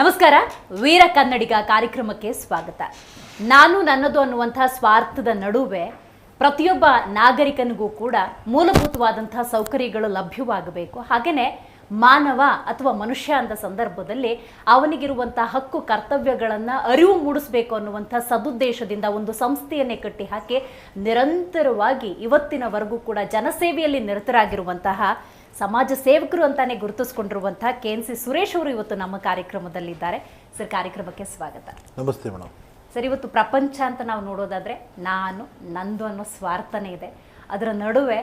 ನಮಸ್ಕಾರ, ವೀರ ಕನ್ನಡಿಗ ಕಾರ್ಯಕ್ರಮಕ್ಕೆ ಸ್ವಾಗತ. ನಾನು ನನ್ನದು ಅನ್ನುವಂತಹ ಸ್ವಾರ್ಥದ ನಡುವೆ ಪ್ರತಿಯೊಬ್ಬ ನಾಗರಿಕನಿಗೂ ಕೂಡ ಮೂಲಭೂತವಾದಂತಹ ಸೌಕರ್ಯಗಳು ಲಭ್ಯವಾಗಬೇಕು. ಹಾಗೆಯೇ ಮಾನವ ಅಥವಾ ಮನುಷ್ಯ ಅಂತ ಸಂದರ್ಭದಲ್ಲಿ ಅವನಿಗಿರುವಂತಹ ಹಕ್ಕು, ಕರ್ತವ್ಯಗಳನ್ನು ಅರಿವು ಮೂಡಿಸಬೇಕು ಅನ್ನುವಂಥ ಸದುದ್ದೇಶದಿಂದ ಒಂದು ಸಂಸ್ಥೆಯನ್ನೇ ಕಟ್ಟಿ ಹಾಕಿ ನಿರಂತರವಾಗಿ ಇವತ್ತಿನವರೆಗೂ ಕೂಡ ಜನಸೇವೆಯಲ್ಲಿ ನಿರತರಾಗಿರುವಂತಹ ಸಮಾಜ ಸೇವಕರು ಅಂತಾನೆ ಗುರುತಿಸ್ಕೊಂಡಿರುವಂತಹ ಕೆ ಎನ್ ಸಿ ಸುರೇಶ್ ಅವರು ಇವತ್ತು ನಮ್ಮ ಕಾರ್ಯಕ್ರಮದಲ್ಲಿದ್ದಾರೆ. ಸರ್ ಕಾರ್ಯಕ್ರಮಕ್ಕೆ ಸ್ವಾಗತ. ನಮಸ್ತೆ ಮೇಡಮ್. ಸರ್ ಇವತ್ತು ಪ್ರಪಂಚ ಅಂತ ನಾವು ನೋಡೋದಾದ್ರೆ ನಾನು ನಂದು ಅನ್ನೋ ಸ್ವಾರ್ಥನೇ ಇದೆ. ಅದರ ನಡುವೆ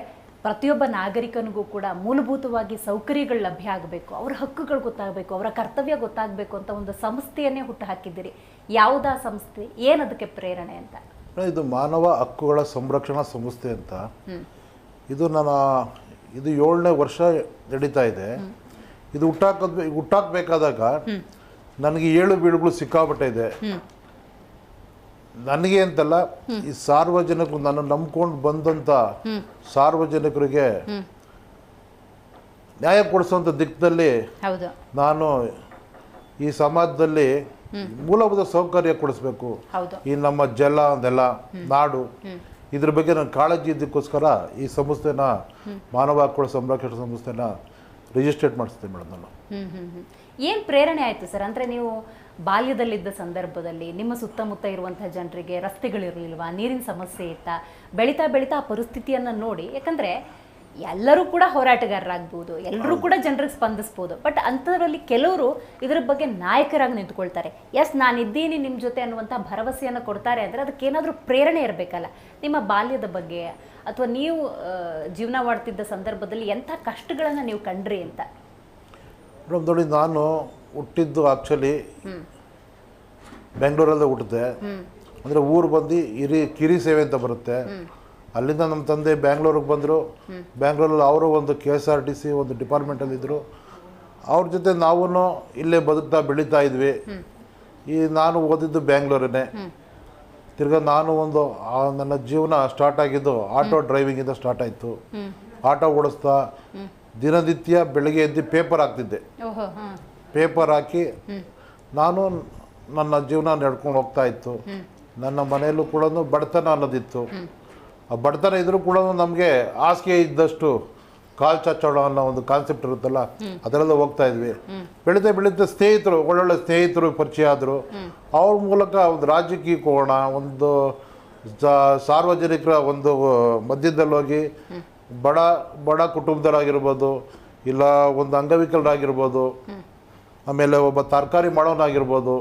ಪ್ರತಿಯೊಬ್ಬ ನಾಗರಿಕನಿಗೂ ಕೂಡ ಮೂಲಭೂತವಾಗಿ ಸೌಕರ್ಯಗಳು ಲಭ್ಯ ಆಗಬೇಕು ಅವರ ಹಕ್ಕುಗಳು ಗೊತ್ತಾಗಬೇಕು ಅವರ ಕರ್ತವ್ಯ ಗೊತ್ತಾಗಬೇಕು ಅಂತ ಒಂದು ಸಂಸ್ಥೆಯನ್ನೇ ಹುಟ್ಟು ಹಾಕಿದ್ದೀರಿ ಯಾವುದಾ ಸಂಸ್ಥೆ? ಏನದಕ್ಕೆ ಪ್ರೇರಣೆ ಅಂತ? ಇದು ಮಾನವ ಹಕ್ಕುಗಳ ಸಂರಕ್ಷಣಾ ಸಂಸ್ಥೆ ಅಂತ. ಇದು ನನ್ನ ಇದು ಏಳನೇ ವರ್ಷ ನಡೀತಾ ಇದೆ. ಇದು ಹುಟ್ಟಾಕ ಹುಟ್ಟಾಕ್ಬೇಕಾದಾಗ ನನಗೆ ಏಳು ಬೀಳುಗಳು ಸಿಕ್ಕಾಪಟ್ಟೆ ಇದೆ. ನನಗೆ ಅಂತಲ್ಲ ಈ ಸಾರ್ವಜನಿಕರು ನನ್ನ ನಂಬ್ಕೊಂಡು ಬಂದಂತ ಸಾರ್ವಜನಿಕರಿಗೆ ನ್ಯಾಯ ಕೊಡಿಸುವಂಥ ದಿಕ್ಕದಲ್ಲಿ ನಾನು ಈ ಸಮಾಜದಲ್ಲಿ ಮೂಲಭೂತ ಸೌಕರ್ಯ ಕೊಡಿಸ್ಬೇಕು. ಈ ನಮ್ಮ ಜಲ ನೆಲ ನಾಡು. ಇದ್ರ ಬಗ್ಗೆ ನಾನು ಕಾಳಜಿ ಇದ್ದಕ್ಕೋಸ್ಕರ ಈ ಸಂಸ್ಥೆನ ಮಾನವ ಹಕ್ಕುಗಳ ಸಂರಕ್ಷಣಾ ಸಂಸ್ಥೆನ ರಿಜಿಸ್ಟ್ರೇಟ್ ಮಾಡಿಸ್ತೀನಿ ಮೇಡಮ್ ನಾನು. ಏನು ಪ್ರೇರಣೆ ಆಯಿತು ಸರ್? ಅಂದರೆ ನೀವು ಬಾಲ್ಯದಲ್ಲಿದ್ದ ಸಂದರ್ಭದಲ್ಲಿ ನಿಮ್ಮ ಸುತ್ತಮುತ್ತ ಇರುವಂಥ ಜನರಿಗೆ ರಸ್ತೆಗಳಿರಲಿಲ್ವಾ? ನೀರಿನ ಸಮಸ್ಯೆ ಇತ್ತಾ? ಬೆಳೀತಾ ಬೆಳೀತಾ ಆ ಪರಿಸ್ಥಿತಿಯನ್ನು ನೋಡಿ. ಯಾಕಂದ್ರೆ ಎಲ್ಲರೂ ಕೂಡ ಹೋರಾಟಗಾರರಾಗ್ಬೋದು ಎಲ್ಲರೂ ಕೂಡ ಜನರಿಗೆ ಸ್ಪಂದಿಸ್ಬೋದು. ಬಟ್ ಅಂಥದ್ರಲ್ಲಿ ಕೆಲವರು ಇದ್ರ ಬಗ್ಗೆ ನಾಯಕರಾಗಿ ನಿಂತ್ಕೊಳ್ತಾರೆ. ಎಸ್ ನಾನಿದ್ದೀನಿ ನಿಮ್ಮ ಜೊತೆ ಅನ್ನುವಂಥ ಭರವಸೆಯನ್ನು ಕೊಡ್ತಾರೆ ಅಂದರೆ ಅದಕ್ಕೇನಾದರೂ ಪ್ರೇರಣೆ ಇರಬೇಕಲ್ಲ. ನಿಮ್ಮ ಬಾಲ್ಯದ ಬಗ್ಗೆ ಅಥವಾ ನೀವು ಜೀವನ ಮಾಡ್ತಿದ್ದ ಸಂದರ್ಭದಲ್ಲಿ ಎಂಥ ಕಷ್ಟಗಳನ್ನು ನೀವು ಕಂಡ್ರಿ ಅಂತ? ನೋಡಿ ನಾನು ಹುಟ್ಟಿದ್ದು ಆ್ಯಕ್ಚುಲಿ ಬೆಂಗಳೂರಲ್ಲೇ ಹುಟ್ಟಿದೆ. ಅಂದರೆ ಊರು ಬಂದು ಹಿರಿ ಕಿರಿ ಸೇವೆ ಅಂತ ಬರುತ್ತೆ. ಅಲ್ಲಿಂದ ನಮ್ಮ ತಂದೆ ಬ್ಯಾಂಗ್ಳೂರಿಗೆ ಬಂದರು. ಬ್ಯಾಂಗ್ಳೂರಲ್ಲಿ ಅವರು ಒಂದು K S R T C ಒಂದು ಡಿಪಾರ್ಟ್ಮೆಂಟಲ್ಲಿದ್ದರು ಅವ್ರ ಜೊತೆ ನಾವೂ ಇಲ್ಲೇ ಬದುಕ್ತಾ ಬೆಳೀತಾ ಇದ್ವಿ. ಈ ನಾನು ಓದಿದ್ದು ಬ್ಯಾಂಗ್ಳೂರನ್ನೇ. ತಿರ್ಗಾ ನಾನು ಒಂದು ನನ್ನ ಜೀವನ ಸ್ಟಾರ್ಟ್ ಆಗಿದ್ದು ಆಟೋ ಡ್ರೈವಿಂಗಿಂದ ಸ್ಟಾರ್ಟ್ ಆಯಿತು. ಆಟೋ ಓಡಿಸ್ತಾ ದಿನನಿತ್ಯ ಬೆಳಗ್ಗೆ ಎದ್ದು ಪೇಪರ್ ಹಾಕ್ತಿದ್ದೆ. ಪೇಪರ್ ಹಾಕಿ ನಾನು ನನ್ನ ಜೀವನ ನಡ್ಕೊಂಡು ಹೋಗ್ತಾ ಇತ್ತು. ನನ್ನ ಮನೆಯಲ್ಲೂ ಕೂಡ ಬಡತನ ಅನ್ನೋದಿತ್ತು. ಬಡತನ ಇದ್ರೂ ಕೂಡ ನಮಗೆ ಹಾಸಿಗೆ ಇದ್ದಷ್ಟು ಕಾಲ್ ಚಚ್ಚೋಣ ಅನ್ನೋ ಒಂದು ಕಾನ್ಸೆಪ್ಟ್ ಇರುತ್ತಲ್ಲ, ಅದರಲ್ಲೂ ಹೋಗ್ತಾ ಇದ್ವಿ. ಬೆಳೀತಾ ಬೆಳೀತಾ ಸ್ನೇಹಿತರು, ಒಳ್ಳೊಳ್ಳೆ ಸ್ನೇಹಿತರು ಪರಿಚಯ ಆದರು ಅವ್ರ ಮೂಲಕ ಒಂದು ರಾಜಕೀಯಕ್ಕೆ ಹೋಗೋಣ ಒಂದು ಸಾರ್ವಜನಿಕರ ಒಂದು ಮಧ್ಯದಲ್ಲಿ ಹೋಗಿ ಬಡ ಬಡ ಕುಟುಂಬದವರಾಗಿರ್ಬೋದು, ಇಲ್ಲ ಒಂದು ಅಂಗವಿಕಲರಾಗಿರ್ಬೋದು, ಆಮೇಲೆ ಒಬ್ಬ ತರಕಾರಿ ಮಾಡೋನಾಗಿರ್ಬೋದು.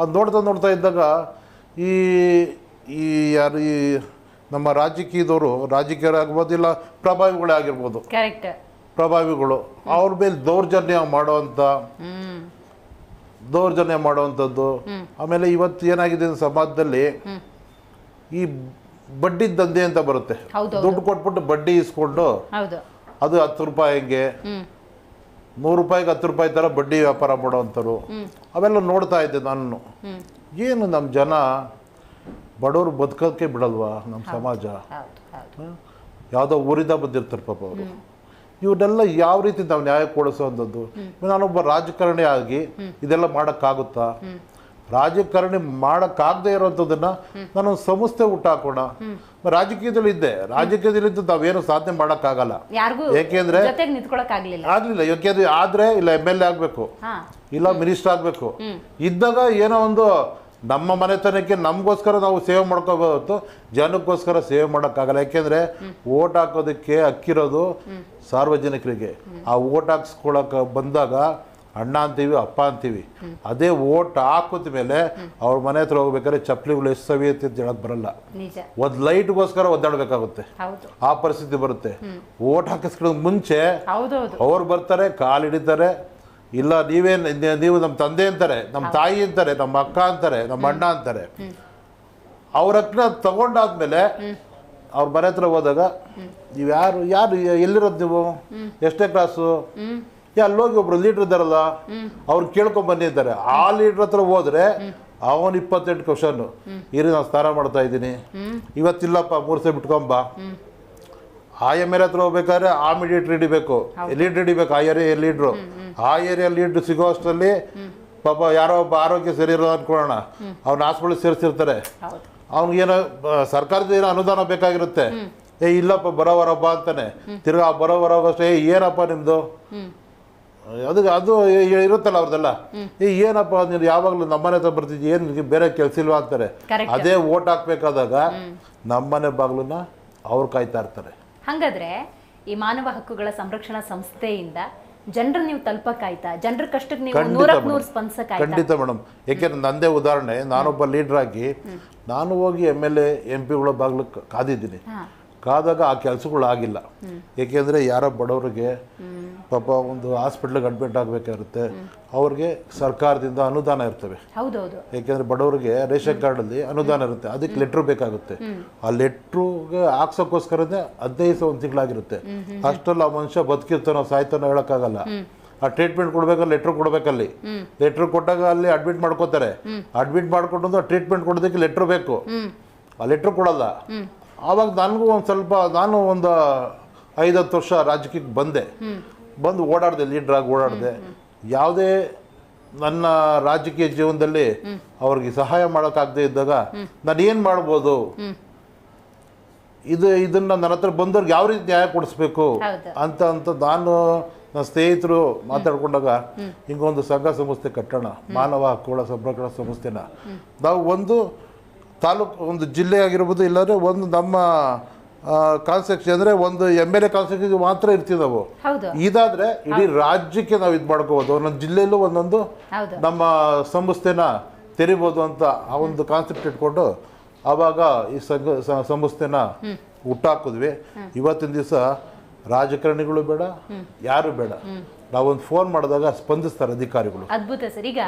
ಅದು ನೋಡ್ತಾ ನೋಡ್ತಾ ಇದ್ದಾಗ ಈ ಈ ಯಾರು, ಈ ನಮ್ಮ ರಾಜಕೀಯದವರು ರಾಜಕೀಯರಾಗ್ಬೋದಿಲ್ಲ ಪ್ರಭಾವಿಗಳೇ ಆಗಿರ್ಬೋದು. ಕರೆಕ್ಟ್ ಪ್ರಭಾವಿಗಳು. ಅವ್ರ ಮೇಲೆ ದೌರ್ಜನ್ಯ ಮಾಡುವಂತ ದೌರ್ಜನ್ಯ ಮಾಡುವಂಥದ್ದು. ಆಮೇಲೆ ಇವತ್ತು ಏನಾಗಿದೆ ಸಮಾಜದಲ್ಲಿ ಈ ಬಡ್ಡಿ ದಂಧೆ ಅಂತ ಬರುತ್ತೆ. ದುಡ್ಡು ಕೊಟ್ಬಿಟ್ಟು ಬಡ್ಡಿ ಇಸ್ಕೊಂಡು ಅದು ಹತ್ತು ರೂಪಾಯಿ ಹಂಗೆ ಹ್ಮ್. ನೂರು ರೂಪಾಯಿಗೆ ಹತ್ತು ರೂಪಾಯಿ ಥರ ಬಡ್ಡಿ ವ್ಯಾಪಾರ ಮಾಡುವಂತರು ಅವೆಲ್ಲ ನೋಡ್ತಾ ಇದ್ದೆ ನಾನು. ಏನು ನಮ್ಮ ಜನ ಬಡವರು ಬದುಕೋಕ್ಕೆ ಬಿಡಲ್ವಾ ನಮ್ಮ ಸಮಾಜ? ಯಾವುದೋ ಊರಿಂದ ಬಂದಿರ್ತಾರೆ ಪಾಪ ಅವರು. ಇವನ್ನೆಲ್ಲ ಯಾವ ರೀತಿ ನಾವು ನ್ಯಾಯ ಕೊಡಿಸೋವಂಥದ್ದು ನಾನೊಬ್ಬ ರಾಜಕಾರಣಿ ಆಗಿ ಇದೆಲ್ಲ ಮಾಡೋಕ್ಕಾಗುತ್ತಾ? ರಾಜಕಾರಣಿ ಮಾಡೋಕ್ಕಾಗದೇ ಇರೋವಂಥದ್ದನ್ನ ನಾನೊಂದು ಸಂಸ್ಥೆ ಹುಟ್ಟಾಕೋಣ ರಾಜಕೀಯದಲ್ಲಿ ಇದ್ದೆ. ರಾಜಕೀಯದಲ್ಲಿ ಇದ್ದು ನಾವೇನು ಸಾಧನೆ ಮಾಡೋಕ್ಕಾಗಲ್ಲ. ಏಕೆಂದ್ರೆ ಆಗ್ಲಿಲ್ಲ. ಯಾಕೆಂದ್ರೆ ಆದ್ರೆ ಇಲ್ಲ ಎಂ ಎಲ್ ಎ ಆಗಬೇಕು. ಇಲ್ಲ ಮಿನಿಸ್ಟರ್ ಆಗಬೇಕು. ಇದ್ದಾಗ ಏನೋ ಒಂದು ನಮ್ಮ ಮನೆತನಕ್ಕೆ ನಮಗೋಸ್ಕರ ನಾವು ಸೇವೆ ಮಾಡ್ಕೋಬಹುದು ಜನಕ್ಕೋಸ್ಕರ ಸೇವೆ ಮಾಡೋಕ್ಕಾಗಲ್ಲ. ಯಾಕೆಂದ್ರೆ ಓಟ್ ಹಾಕೋದಕ್ಕೆ ಅಕ್ಕಿರೋದು ಸಾರ್ವಜನಿಕರಿಗೆ. ಆ ಓಟ್ ಹಾಕ್ಸ್ಕೊಳಕ್ಕೆ ಬಂದಾಗ ಅಣ್ಣ ಅಂತೀವಿ ಅಪ್ಪ ಅಂತೀವಿ. ಅದೇ ಓಟ್ ಹಾಕಿದ ಮೇಲೆ ಅವ್ರ ಮನೆ ಹತ್ರ ಹೋಗ್ಬೇಕಾದ್ರೆ ಚಪ್ಪಲಿಗಳು ಎಷ್ಟು ಸವಿಯುತ್ತೆ ಅಂತ ಹೇಳಕ್ ಬರಲ್ಲ. ಒಂದು ಲೈಟ್ಗೋಸ್ಕರ ಒದ್ದಾಡಬೇಕಾಗುತ್ತೆ. ಆ ಪರಿಸ್ಥಿತಿ ಬರುತ್ತೆ. ಓಟ್ ಹಾಕಿಸ್ಕೊಳ್ಳೋ ಮುಂಚೆ ಅವ್ರು ಬರ್ತಾರೆ ಕಾಲು ಹಿಡಿತಾರೆ ಇಲ್ಲ ನೀವೇನು ನೀವು ನಮ್ಮ ತಂದೆ ಅಂತಾರೆ ನಮ್ಮ ತಾಯಿ ಅಂತಾರೆ ನಮ್ಮ ಅಕ್ಕ ಅಂತಾರೆ ನಮ್ಮ ಅಣ್ಣ ಅಂತಾರೆ. ಅವ್ರ ಹತ್ರ ತಗೊಂಡಾದ್ಮೇಲೆ ಅವ್ರ ಮನೆ ಹತ್ರ ಹೋದಾಗ ನೀವು ಯಾರು ಯಾರು ಎಲ್ಲಿರೋದು ನೀವು? ಎಷ್ಟೇ ಕ್ಲಾಸು ಅಲ್ಲೋಗಿ ಒಬ್ರು ಲೀಡ್ರ್ ಇದ್ದಾರಲ್ಲ ಅವ್ರು ಕೇಳ್ಕೊಂಡ್ ಬನ್ನಿ ಅಂತಾರೆ. ಆ ಲೀಡ್ರ್ ಹತ್ರ ಹೋದ್ರೆ ಅವನ್ ಇಪ್ಪತ್ತೆಂಟು ಕ್ವಶನ್ ಇರಿ ನಾನು ಸ್ನಾನ ಮಾಡ್ತಾ ಇದ್ದೀನಿ. ಇವತ್ತಿಲ್ಲಪ್ಪ ಮೂರ್ಸೆ ಬಿಟ್ಕೊಂಬ ಆ ಎಂ ಎಲ್ ಹತ್ರ ಹೋಗ್ಬೇಕಾದ್ರೆ ಆ ಮಿಡಿಯೇಟ್ ಹಿಡಿಬೇಕು ಲೀಡ್ ಹಿಡಿಬೇಕು ಆ ಏರಿಯಾ ಲೀಡ್ರು ಆ ಏರಿಯಾ ಲೀಡ್ ಸಿಗೋ ಅಷ್ಟರಲ್ಲಿ ಪಾಪ ಯಾರೋ ಒಬ್ಬ ಆರೋಗ್ಯ ಸರಿ ಇರೋದು ಅನ್ಕೊಳ್ಳೋಣ. ಅವ್ನ ಹಾಸ್ಪಿಟಲ್ ಸೇರಿಸಿರ್ತಾರೆ. ಅವ್ನಿಗೇನೋ ಸರ್ಕಾರದ ಏನೋ ಅನುದಾನ ಬೇಕಾಗಿರುತ್ತೆ. ಏ ಇಲ್ಲಪ್ಪ ಬರೋವರಪ್ಪ ಅಂತಾನೆ. ತಿರ್ಗಾ ಆ ಬರೋವರ ಅಷ್ಟೇ ಏ ಏನಪ್ಪ ನಿಮ್ದು? ಅದಕ್ಕೆ ಅದು ಅದು ಇರುತ್ತಲ್ಲ ಅವ್ರದ್ದೆಲ್ಲ. ಈ ಏನಪ್ಪ ನೀನು ಯಾವಾಗಲೂ ನಮ್ಮನೆ ಹತ್ರ ಬರ್ತಿದ್ವಿ ಏನು ನಿನಗೆ ಬೇರೆ ಕೆಲಸ ಇಲ್ವಾ ಅಂತಾರೆ. ಅದೇ ಓಟ್ ಹಾಕ್ಬೇಕಾದಾಗ ನಮ್ಮನೆ ಬಾಗ್ಲನ್ನ ಅವ್ರು ಕಾಯ್ತಾ ಇರ್ತಾರೆ. ಹಂಗಾದ್ರೆ ಈ ಮಾನವ ಹಕ್ಕುಗಳ ಸಂರಕ್ಷಣಾ ಸಂಸ್ಥೆಯಿಂದ ಜನರು ನೀವು ತಲುಪಕ್ಕಾಯ್ತಾ ಜನರ ಕಷ್ಟಕ್ಕೆ ನೀವು ನೂರಕ್ಕೆ. ನೂರು ಸ್ಪಂದಿಸಕ್ಕಾಯ್ತಾ ಖಂಡಿತ ಮೇಡಮ್. ಯಾಕೆಂದ್ರೆ ನಂದೇ ಉದಾಹರಣೆ ನಾನೊಬ್ಬ ಲೀಡರ್ ಆಗಿ ನಾನು ಹೋಗಿ ಎಂ ಎಲ್ ಎ ಎಂ ಪಿಗಳ ಬಾಗ್ಲು ಕಾದಿದ್ದೀನಿ. ಕಾದಾಗ ಆ ಕೆಲಸಗಳು ಆಗಿಲ್ಲ. ಏಕೆಂದರೆ ಯಾರೋ ಬಡವರಿಗೆ ಪಾಪ ಒಂದು ಹಾಸ್ಪಿಟ್ಲಿಗೆ ಅಡ್ಮಿಟ್ ಆಗಬೇಕಾಗಿರುತ್ತೆ ಅವ್ರಿಗೆ ಸರ್ಕಾರದಿಂದ ಅನುದಾನ ಇರ್ತವೆ. ಏಕೆಂದರೆ ಬಡವರಿಗೆ ರೇಷನ್ ಕಾರ್ಡಲ್ಲಿ ಅನುದಾನ ಇರುತ್ತೆ. ಅದಕ್ಕೆ ಲೆಟ್ರ್ ಬೇಕಾಗುತ್ತೆ. ಆ ಲೆಟ್ರುಗೆ ಹಾಕ್ಸೋಕ್ಕೋಸ್ಕರನೇ ಹದಿನೈದು ಸಾವಿರ ಒಂದು ತಿಂಗಳಾಗಿರುತ್ತೆ. ಅಷ್ಟರಲ್ಲಿ ಆ ಮನುಷ್ಯ ಬದುಕಿರ್ತಾನೋ ಸಾಯ್ತಾನೋ ಹೇಳೋಕ್ಕಾಗಲ್ಲ. ಆ ಟ್ರೀಟ್ಮೆಂಟ್ ಕೊಡ್ಬೇಕಾದ್ರೆ ಲೆಟ್ರ್ ಕೊಡ್ಬೇಕಲ್ಲಿ? ಲೆಟ್ರ್ ಕೊಟ್ಟಾಗ ಅಲ್ಲಿ ಅಡ್ಮಿಟ್ ಮಾಡ್ಕೋತಾರೆ. ಅಡ್ಮಿಟ್ ಮಾಡ್ಕೊಂಡು ಟ್ರೀಟ್ಮೆಂಟ್ ಕೊಡೋದಕ್ಕೆ ಲೆಟ್ರ್ ಬೇಕು. ಆ ಲೆಟ್ರ್ ಕೊಡಲ್ಲ. ಆವಾಗ ನನಗೂ ಒಂದು ಸ್ವಲ್ಪ ನಾನು ಒಂದು ಐದತ್ತು ವರ್ಷ ರಾಜಕೀಯಕ್ಕೆ ಬಂದೆ. ಬಂದು ಓಡಾಡಿದೆ ಲೀಡ್ರಾಗಿ ಓಡಾಡಿದೆ. ಯಾವುದೇ ನನ್ನ ರಾಜಕೀಯ ಜೀವನದಲ್ಲಿ ಅವ್ರಿಗೆ ಸಹಾಯ ಮಾಡೋಕ್ಕಾಗದೇ ಇದ್ದಾಗ ನಾನು ಏನು ಮಾಡ್ಬೋದು? ಇದು ಇದನ್ನ ನನ್ನ ಹತ್ರ ಬಂದವ್ರಿಗೆ ಯಾವ ರೀತಿ ನ್ಯಾಯ ಕೊಡಿಸ್ಬೇಕು. ಅಂತ ಅಂತ ನಾನು ನನ್ನ ಸ್ನೇಹಿತರು ಮಾತಾಡ್ಕೊಂಡಾಗ ಹಿಂಗೊಂದು ಸಂಘ ಸಂಸ್ಥೆ ಕಟ್ಟೋಣ ಮಾನವ ಹಕ್ಕುಗಳ ಸಂರಕ್ಷಣಾ ಸಂಸ್ಥೆನ. ನಾವು ಒಂದು ತಾಲೂಕು ಒಂದು ಜಿಲ್ಲೆ ಆಗಿರ್ಬೋದು ಇಲ್ಲಾಂದ್ರೆ ಒಂದು ನಮ್ಮ ಕಾನ್ಸೆಪ್ಟ್ ಅಂದರೆ ಒಂದು ಎಂ ಎಲ್ ಎ ಕಾನ್ಸೆಪ್ಟ್ ಮಾತ್ರ ಇರ್ತೀವಿ ನಾವು ಇದಾದ್ರೆ ಇಡೀ ರಾಜ್ಯಕ್ಕೆ ನಾವು ಇದು ಮಾಡ್ಕೋಬೋದು. ಒಂದೊಂದು ಜಿಲ್ಲೆಯಲ್ಲೂ ಒಂದೊಂದು ನಮ್ಮ ಸಂಸ್ಥೆನ ತೆರಿಬೋದು ಅಂತ ಆ ಒಂದು ಕಾನ್ಸೆಪ್ಟ್ ಇಟ್ಕೊಂಡು ಆವಾಗ ಈ ಸಂಘ ಸಂಸ್ಥೆನ ಹುಟ್ಟಾಕಿದ್ವಿ. ಇವತ್ತಿನ ದಿವಸ ರಾಜಕಾರಣಿಗಳು ಬೇಡ ಯಾರು ಬೇಡ. ನಾವೊಂದು ಫೋನ್ ಮಾಡಿದಾಗ ಸ್ಪಂದಿಸ್ತಾರೆ ಅಧಿಕಾರಿಗಳು. ಅದ್ಭುತ ಸರ್. ಈಗ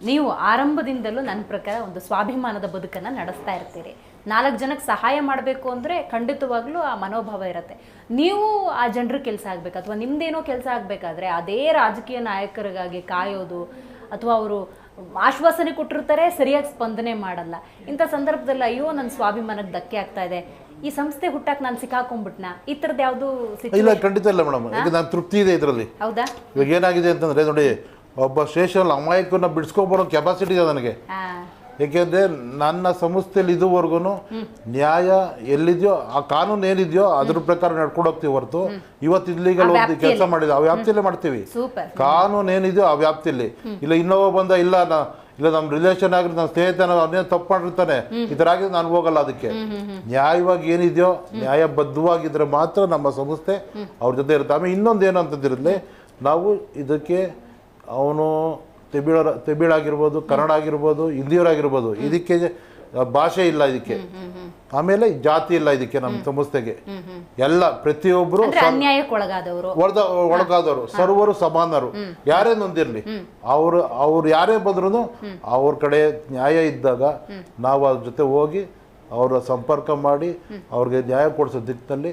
ನೀವು ಆರಂಭದಿಂದಲೂ ನನ್ನ ಪ್ರಕಾರ ಒಂದು ಸ್ವಾಭಿಮಾನದ ಬದುಕನ್ನು ನಡೆಸ್ತಾ ಇರ್ತೀರಿ. ನಾಲ್ಕು ಜನಕ್ಕೆ ಸಹಾಯ ಮಾಡಬೇಕು ಅಂದ್ರೆ ಖಂಡಿತವಾಗ್ಲೂ ಆ ಮನೋಭಾವ ಇರುತ್ತೆ. ನೀವು ಆ ಜನರ ಕೆಲಸ ಆಗಬೇಕು ಅಥವಾ ನಿಮ್ದೇನೋ ಕೆಲಸ ಆಗಬೇಕಾದ್ರೆ ಅದೇ ರಾಜಕೀಯ ನಾಯಕರಿಗಾಗಿ ಕಾಯೋದು ಅಥವಾ ಅವರು ಆಶ್ವಾಸನೆ ಕೊಟ್ಟಿರ್ತಾರೆ ಸರಿಯಾಗಿ ಸ್ಪಂದನೆ ಮಾಡಲ್ಲ. ಇಂಥ ಸಂದರ್ಭದಲ್ಲಿ ಅಯ್ಯೋ ನನ್ನ ಸ್ವಾಭಿಮಾನಕ್ಕೆ ಧಕ್ಕೆ ಆಗ್ತಾ ಇದೆ. ಈ ಸಂಸ್ಥೆ ಹುಟ್ಟಾಕ್ ನಾನು ಸಿಕ್ಕಾಕೊಂಡ್ಬಿಟ್ನ? ಈ ಥರದ್ದು ಯಾವುದು ಇಲ್ಲ ಖಂಡಿತ ಇಲ್ಲ ಮೇಡಮ್. ಈಗ ನಾನು ತೃಪ್ತಿ ಇದೆ ಇದರಲ್ಲಿ. ಹೌದಾ? ಇವಾಗ ಏನಾಗಿದೆ ಅಂತಂದ್ರೆ ನೋಡಿ ಒಬ್ಬ ಸ್ಟೇಷನ್ ಅಮಾಯಕನ ಬಿಡಿಸ್ಕೊಬರೋ ಕೆಪಾಸಿಟಿ ಇದೆ ನನಗೆ. ಏಕೆಂದ್ರೆ ನನ್ನ ಸಂಸ್ಥೆಯಲ್ಲಿ ಇದುವರೆಗೂ ನ್ಯಾಯ ಎಲ್ಲಿದೆಯೋ ಆ ಕಾನೂನು ಏನಿದೆಯೋ ಅದ್ರ ಪ್ರಕಾರ ನಡ್ಕೊಂಡು ಹೋಗ್ತೀವಿ ಹೊರತು. ಇವತ್ತು ಇಲ್ಲಿಗಳು ಒಂದು ಕೆಲಸ ಮಾಡಿದ ಆ ವ್ಯಾಪ್ತಿಯಲ್ಲೇ ಮಾಡ್ತೀವಿ. ಕಾನೂನು ಏನಿದೆಯೋ ಆ ವ್ಯಾಪ್ತಿಯಲ್ಲಿ. ಇಲ್ಲ ಇನ್ನೊಬ್ಬ ಬಂದ ಇಲ್ಲ ನಾ ಇಲ್ಲ ನಮ್ಮ ರಿಲೇಷನ್ ಆಗಿ ನನ್ನ ಸ್ನೇಹಿತನ ಅವನೇನು ತಪ್ಪು ಮಾಡಿರ್ತಾನೆ ಈ ಥರ ಆಗಿದೆ ನಾನು ಹೋಗಲ್ಲ ಅದಕ್ಕೆ. ನ್ಯಾಯವಾಗಿ ಏನಿದೆಯೋ ನ್ಯಾಯಬದ್ಧವಾಗಿದ್ರೆ ಮಾತ್ರ ನಮ್ಮ ಸಂಸ್ಥೆ ಅವ್ರ ಜೊತೆ ಇರುತ್ತೆ. ಆಮೇಲೆ ಇನ್ನೊಂದು ಏನು ಅಂತಂದಿರಲಿ ನಾವು ಇದಕ್ಕೆ ಅವನು ತೆಬಿಳ ತೆಬಿಳಾಗಿರ್ಬೋದು ಕನ್ನಡ ಆಗಿರ್ಬೋದು ಹಿಂದಿಯವರಾಗಿರ್ಬೋದು ಇದಕ್ಕೆ ಭಾಷೆ ಇಲ್ಲ ಇದಕ್ಕೆ. ಆಮೇಲೆ ಜಾತಿ ಇಲ್ಲ ಇದಕ್ಕೆ ನಮ್ಮ ಸಂಸ್ಥೆಗೆ. ಎಲ್ಲ ಪ್ರತಿಯೊಬ್ಬರು ಒಳಗಾದವರು. ಸರ್ವರು ಸಮಾನರು. ಯಾರೇ ನೊಂದಿರ್ಲಿ. ಅವರು ಅವ್ರು ಯಾರೇ ಬಂದ್ರು ಅವ್ರ ಕಡೆ ನ್ಯಾಯ ಇದ್ದಾಗ ನಾವು ಅದ್ರ ಜೊತೆ ಹೋಗಿ ಅವರ ಸಂಪರ್ಕ ಮಾಡಿ ಅವ್ರಿಗೆ ನ್ಯಾಯ ಕೊಡಿಸೋ ದಿಕ್ಕಿನಲ್ಲಿ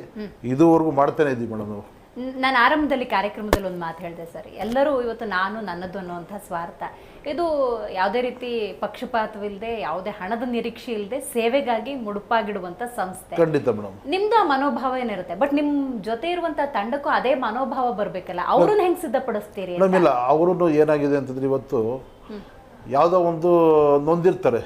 ಇದುವರೆಗೂ ಮಾಡ್ತಾನೆ ಇದ್ದೀವಿ ಮೇಡಮ್ ನಾವು. ನಾನು ಆರಂಭದಲ್ಲಿ ಕಾರ್ಯಕ್ರಮದಲ್ಲಿ ಒಂದು ಮಾತು ಹೇಳಿದೆ ಸರ್. ಎಲ್ಲರೂ ಇವತ್ತು ನಾನು ನನ್ನದು ಅನ್ನುವಂಥ ಸ್ವಾರ್ಥ. ಇದು ಯಾವುದೇ ರೀತಿ ಪಕ್ಷಪಾತವಿಲ್ಲದೆ ಯಾವುದೇ ಹಣದ ನಿರೀಕ್ಷೆ ಇಲ್ಲದೆ ಸೇವೆಗಾಗಿ ಮುಡುಪಾಗಿಡುವಂಥ ಸಂಸ್ಥೆ. ಖಂಡಿತ ಮೇಡಮ್. ನಿಮ್ದು ಆ ಮನೋಭಾವ ಏನಿರುತ್ತೆ? ಬಟ್ ನಿಮ್ಮ ಜೊತೆ ಇರುವಂತ ತಂಡಕ್ಕೂ ಅದೇ ಮನೋಭಾವ ಬರಬೇಕಲ್ಲ. ಅವ್ರನ್ನ ಹೆಂಗೆ ಸಿದ್ಧಪಡಿಸ್ತೀರಿ ಮೇಡಮ್ ಇಲ್ಲ ಅವರು ಏನಾಗಿದೆ ಅಂತಂದ್ರೆ ಇವತ್ತು ಯಾವುದೋ ಒಂದು ನೊಂದಿರ್ತಾರೆ.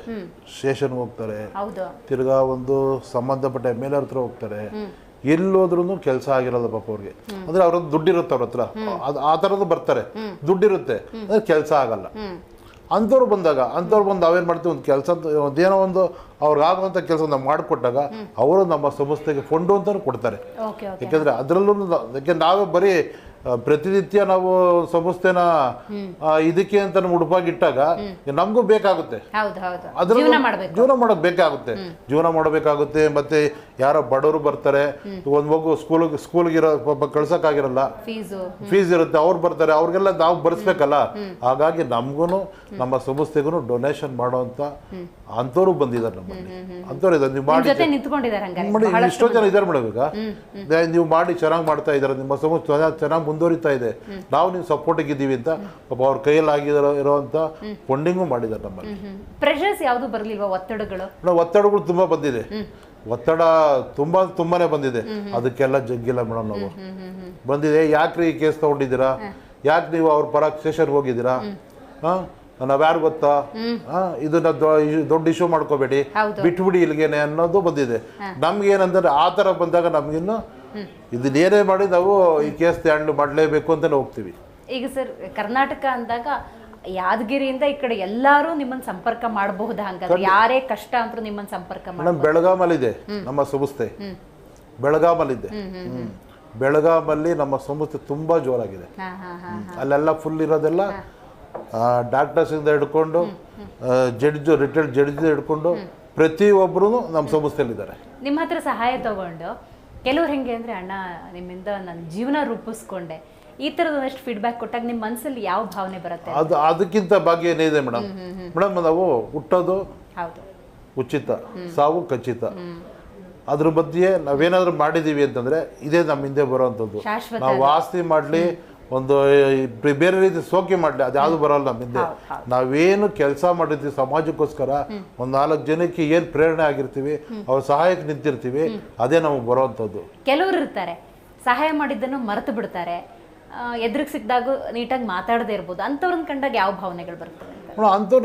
ಸ್ಟೇಷನ್ಗೆ ಹೋಗ್ತಾರೆ. ಹೌದು. ತಿರ್ಗಾ ಒಂದು ಸಂಬಂಧಪಟ್ಟ ಎಂ ಎಲ್ ಹತ್ರ ಹೋಗ್ತಾರೆ. ಎಲ್ಲೋದ್ರೂ ಕೆಲಸ ಆಗಿರಲ್ಲ ಪಾಪ ಅವ್ರಿಗೆ. ಅಂದ್ರೆ ಅವ್ರ ದುಡ್ಡಿರುತ್ತೆ ಅವ್ರ ಹತ್ರ. ಅದ್- ಆ ಥರದ್ದು ಬರ್ತಾರೆ. ದುಡ್ಡಿರುತ್ತೆ. ಅಂದ್ರೆ ಕೆಲಸ ಆಗಲ್ಲ. ಅಂಥವ್ರು ಬಂದಾಗ ಅಂಥವ್ರು ಬಂದು ನಾವೇನು ಮಾಡ್ತೀವಿ? ಒಂದು ಕೆಲಸ ಅದೇನೋ ಒಂದು ಅವ್ರಿಗೆ ಆಗುವಂತ ಕೆಲಸ ನಾವು ಮಾಡಿಕೊಟ್ಟಾಗ ಅವರು ನಮ್ಮ ಸಂಸ್ಥೆಗೆ ಫಂಡು ಅಂತಲೂ ಕೊಡ್ತಾರೆ. ಯಾಕೆಂದ್ರೆ ಅದರಲ್ಲೂ ಯಾಕೆ ನಾವೇ ಬರೀ ಪ್ರತಿನಿತ್ಯ ನಾವು ಸಂಸ್ಥೆನ ಇದಕ್ಕೆ ಅಂತ ಉಡುಪಾಗಿಟ್ಟಾಗ ನಮಗೂ ಬೇಕಾಗುತ್ತೆ. ಜೀವನ ಮಾಡೋಕ್ ಬೇಕಾಗುತ್ತೆ. ಜೀವನ ಮಾಡಬೇಕಾಗುತ್ತೆ ಮತ್ತೆ ಯಾರೋ ಬಡವರು ಬರ್ತಾರೆ ಒಂದು ಮಗು ಸ್ಕೂಲ್ ಸ್ಕೂಲ್ಗಿರೋ ಕಳ್ಸಕ್ಕಾಗಿರಲ್ಲ. ಫೀಸು ಫೀಸ್ ಇರುತ್ತೆ ಅವ್ರು ಬರ್ತಾರೆ ಅವ್ರಿಗೆಲ್ಲ ನಾವು ಬರ್ಸ್ಬೇಕಲ್ಲ. ಹಾಗಾಗಿ ನಮ್ಗೂ ನಮ್ಮ ಸಂಸ್ಥೆಗೂ ಡೊನೇಷನ್ ಮಾಡೋಂಥ ಅಂಥವ್ರು ಬಂದಿದ್ದಾರೆ ನಮ್ಮಲ್ಲಿ. ಅಂಥವ್ರು ಇದ್ದಾರೆ ನೀವು ಮಾಡಿ ಎಷ್ಟೋ ಜನ ಇದ್ದಾರೆ ಮೇಡಮ್ ಈಗ. ನೀವು ಮಾಡಿ ಚೆನ್ನಾಗಿ ಮಾಡ್ತಾ ಇದ್ದಾರೆ ನಿಮ್ಮ ಸಂಸ್ಥೆ ಚೆನ್ನಾಗಿ ಮುಂದುವರಿತಾ ಇದೆ. ನಾವು ನೀವು ಸಪೋರ್ಟಿಗೆ ಇದ್ದೀವಿ ಅಂತ ಪಾಪ ಅವ್ರ ಕೈಯಲ್ಲಿ ಆಗಿರೋ ಇರೋವಂಥ ಫಂಡಿಂಗು ಮಾಡಿದ್ದಾರೆ ನಮ್ಮಲ್ಲಿ. ಪ್ರೆಷರ್ಸ್ ಯಾವುದು ಬರ್ಲಿಲ್ವಾ ಒತ್ತಡಗಳು? ಒತ್ತಡಗಳು ತುಂಬಾ ಬಂದಿದೆ. ಒತ್ತಡ ತುಂಬಾ ತುಂಬಾನೇ ಬಂದಿದೆ. ಅದಕ್ಕೆಲ್ಲ ಜಗ್ಗಿಲ್ಲ ಮೇಡಮ್ ನಾವು. ಬಂದಿದೆ ಯಾಕ್ರಿ ಈ ಕೇಸ್ ತಗೊಂಡಿದ್ದೀರಾ? ಯಾಕೆ ನೀವು ಅವ್ರ ಪರ ಸ್ಟೇಷನ್ಗೆ ಹೋಗಿದ್ದೀರಾ? ಹಾ? ನಾವ್ಯಾರು ಗೊತ್ತಾ? ಇದನ್ನ ದೊಡ್ಡ ಇಶ್ಯೂ ಮಾಡ್ಕೋಬೇಡಿ. ಬಿಟ್ಬಿಡಿ ಇಲ್ಲಿಗೇನೆ ಅನ್ನೋದು ಬಂದಿದೆ. ನಮ್ಗೇನಂದ್ರೆ ಆ ಥರ ಬಂದಾಗ ನಮ್ಗಿನ್ನು ಇದನ್ನೇನೇ ಮಾಡಿ ನಾವು ಈ ಕೇಸ್ ಹ್ಯಾಂಡ್ಲ್ ಮಾಡಲೇಬೇಕು ಅಂತಲೇ ಹೋಗ್ತೀವಿ. ಈಗ ಸರ್ ಕರ್ನಾಟಕ ಅಂದಾಗ ಯಾದಗಿರಿಯಿಂದ ಈ ಕಡೆ ಎಲ್ಲಾರು ನಿಮ್ಮನ್ನ ಸಂಪರ್ಕ ಮಾಡಬಹುದು ಹಂಗಾದ್ರೆ? ಯಾರೇ ಕಷ್ಟ ಅಂದ್ರು ನಿಮ್ಮನ್ನ ಸಂಪರ್ಕ ಮಾಡ ಮೇಡಮ್ ಬೆಳಗಾಮಲ್ಲಿದೆ ನಮ್ಮ ಸಂಸ್ಥೆ ಬೆಳಗಾಮಲ್ಲಿದೆ. ಇದೆ ಬೆಳಗಾಮಲ್ಲಿ ನಮ್ಮ ಸಂಸ್ಥೆ ತುಂಬಾ ಜೋರಾಗಿದೆ. ಅಲ್ಲೆಲ್ಲ ಫುಲ್ ಇರೋದೆಲ್ಲ ಡಾಕ್ಟರ್ಸ್ ಇಂದ ಹಿಡ್ಕೊಂಡು ಜಡ್ಜ್ ರಿಟೈರ್ಡ್ ಜಡ್ಜ್ ಹಿಡ್ಕೊಂಡು ಪ್ರತಿಯೊಬ್ಬರು ನಮ್ಮ ಸಂಸ್ಥೆಯಲ್ಲಿದ್ದಾರೆ ನಿಮ್ಮ ಹತ್ರ ಸಹಾಯ ತಗೊಂಡು ಕೆಲವ್ರು ಹೆಂಗೆ ಅಂದ್ರೆ ಅಣ್ಣ ನಿಮ್ಮಿಂದ ನನ್ನ ಜೀವನ ರೂಪಿಸ್ಕೊಂಡೆ. ಈ ಥರದ ಒಂದಷ್ಟು ಫೀಡ್ಬ್ಯಾಕ್ ಕೊಟ್ಟಾಗ ನಿಮ್ಮ ಮನಸ್ಸಲ್ಲಿ ಯಾವ ಭಾವನೆ ಬರುತ್ತೆ ಅದು ಅದಕ್ಕಿಂತ ಭಾಗ್ಯ ಏನಿದೆ ಮೇಡಮ್? ಮೇಡಮ್ ನಾವು ಹುಟ್ಟೋದು ಹೌದು. ಉಚಿತ ಸಾವು ಖಚಿತ. ಅದ್ರ ಬಗ್ಗೆ ನಾವೇನಾದ್ರೂ ಮಾಡಿದೀವಿ ಅಂತಂದ್ರೆ ಇದೇ ನಮ್ಮ ಹಿಂದೆ ಬರೋವಂಥದ್ದು ನಾವು ಆಸ್ತಿ ಮಾಡಲಿ ಒಂದು ಬೇರೆ ರೀತಿ ಸೋಕೆ ಮಾಡಲಿ ಅದ್ಯಾವುದು ಬರೋಲ್ಲ ನಮ್ಮ ಹೌದು. ನಾವೇನು ಕೆಲಸ ಮಾಡಿರ್ತೀವಿ ಸಮಾಜಕ್ಕೋಸ್ಕರ ಒಂದು ನಾಲ್ಕು ಜನಕ್ಕೆ ಏನು ಪ್ರೇರಣೆ ಆಗಿರ್ತೀವಿ ಅವ್ರ ಸಹಾಯಕ್ಕೆ ನಿಂತಿರ್ತೀವಿ ಅದೇ ನಮಗೆ ಬರೋವಂಥದ್ದು ಕೆಲವರು ಇರ್ತಾರೆ ಸಹಾಯ ಮಾಡಿದ್ದನ್ನು ಮರೆತು ಬಿಡ್ತಾರೆ ಎದುರಿಗೆ ಸಿಕ್ಕಿದಾಗ ನೀಟಾಗಿ ಮಾತಾಡದೇ ಇರ್ಬೋದು ಅಂಥವ್ರನ್ನ ಕಂಡಾಗ ಯಾವ ಭಾವನೆಗಳು ಬರ್ತವೆ ಅಂಥವ್ರು